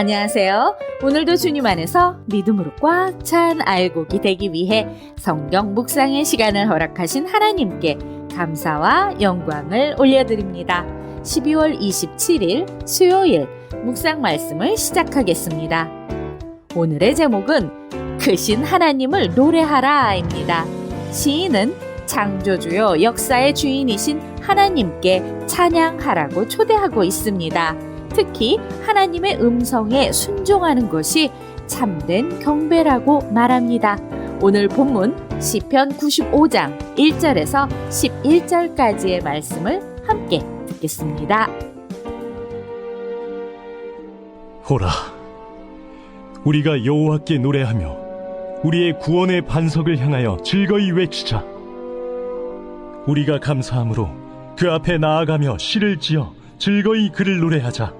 안녕하세요. 오늘도 주님 안에서 믿음으로 꽉 찬 알곡이 되기 위해 성경 묵상의 시간을 허락하신 하나님께 감사와 영광을 올려드립니다. 12월 27일 수요일 묵상 말씀을 시작하겠습니다. 오늘의 제목은 크신 하나님을 노래하라입니다. 시인은 창조주요 역사의 주인이신 하나님께 찬양하라고 초대하고 있습니다. 특히 하나님의 음성에 순종하는 것이 참된 경배라고 말합니다. 오늘 본문 시편 95장 1절에서 11절까지의 말씀을 함께 듣겠습니다. 호라 우리가 여호와께 노래하며 우리의 구원의 반석을 향하여 즐거이 외치자 우리가 감사함으로 그 앞에 나아가며 시를 지어 즐거이 그를 노래하자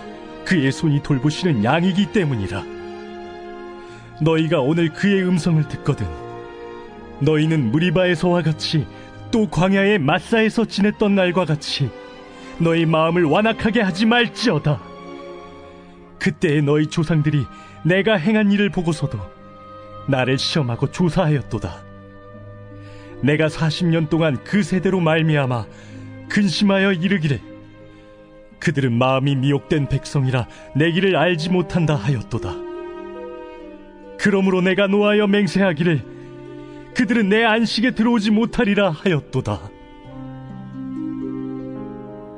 그의 손이 돌보시는 양이기 때문이라. 너희가 오늘 그의 음성을 듣거든. 너희는 무리바에서와 같이 또 광야의 마사에서 지냈던 날과 같이 너희 마음을 완악하게 하지 말지어다. 그때의 너희 조상들이 내가 행한 일을 보고서도 나를 시험하고 조사하였도다. 내가 40년 동안 그 세대로 말미암아 근심하여 이르기를 그들은 마음이 미혹된 백성이라 내 길을 알지 못한다 하였도다. 그러므로 내가 노하여 맹세하기를 그들은 내 안식에 들어오지 못하리라 하였도다.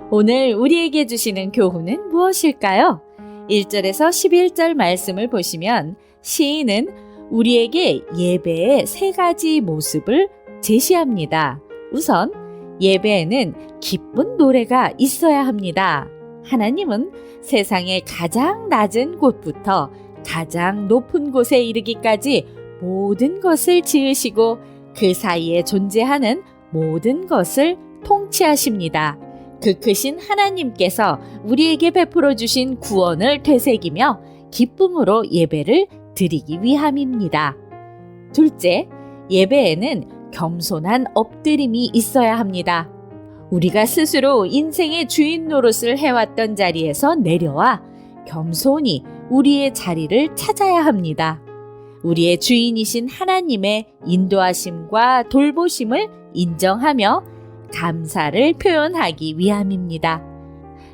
오늘 우리에게 주시는 교훈은 무엇일까요? 1절에서 11절 말씀을 보시면 시인은 우리에게 예배의 세 가지 모습을 제시합니다. 우선 예배에는 기쁜 노래가 있어야 합니다. 하나님은 세상의 가장 낮은 곳부터 가장 높은 곳에 이르기까지 모든 것을 지으시고 그 사이에 존재하는 모든 것을 통치하십니다. 그 크신 하나님께서 우리에게 베풀어 주신 구원을 되새기며 기쁨으로 예배를 드리기 위함입니다. 둘째, 예배에는 겸손한 엎드림이 있어야 합니다. 우리가 스스로 인생의 주인 노릇을 해왔던 자리에서 내려와 겸손히 우리의 자리를 찾아야 합니다. 우리의 주인이신 하나님의 인도하심과 돌보심을 인정하며 감사를 표현하기 위함입니다.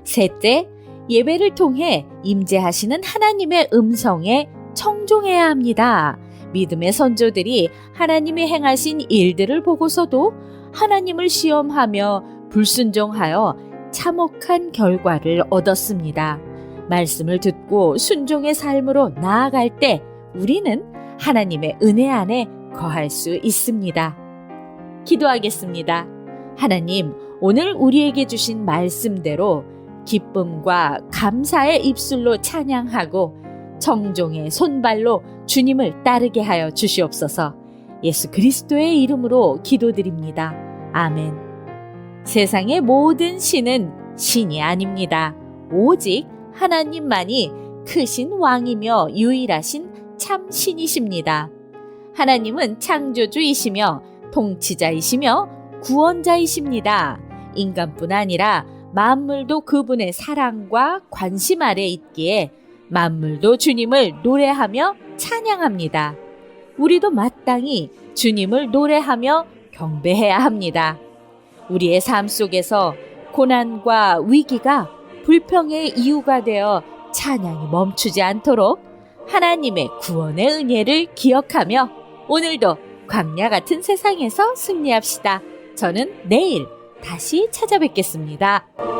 셋째, 예배를 통해 임재하시는 하나님의 음성에 청종해야 합니다. 믿음의 선조들이 하나님이 행하신 일들을 보고서도 하나님을 시험하며 불순종하여 참혹한 결과를 얻었습니다. 말씀을 듣고 순종의 삶으로 나아갈 때 우리는 하나님의 은혜 안에 거할 수 있습니다. 기도하겠습니다. 하나님, 오늘 우리에게 주신 말씀대로 기쁨과 감사의 입술로 찬양하고 청종의 손발로 주님을 따르게 하여 주시옵소서 예수 그리스도의 이름으로 기도드립니다. 아멘. 세상의 모든 신은 신이 아닙니다. 오직 하나님만이 크신 왕이며 유일하신 참 신이십니다. 하나님은 창조주이시며 통치자이시며 구원자이십니다. 인간뿐 아니라 만물도 그분의 사랑과 관심 아래 있기에 만물도 주님을 노래하며 찬양합니다. 우리도 마땅히 주님을 노래하며 경배해야 합니다. 우리의 삶 속에서 고난과 위기가 불평의 이유가 되어 찬양이 멈추지 않도록 하나님의 구원의 은혜를 기억하며 오늘도 광야 같은 세상에서 승리합시다. 저는 내일 다시 찾아뵙겠습니다.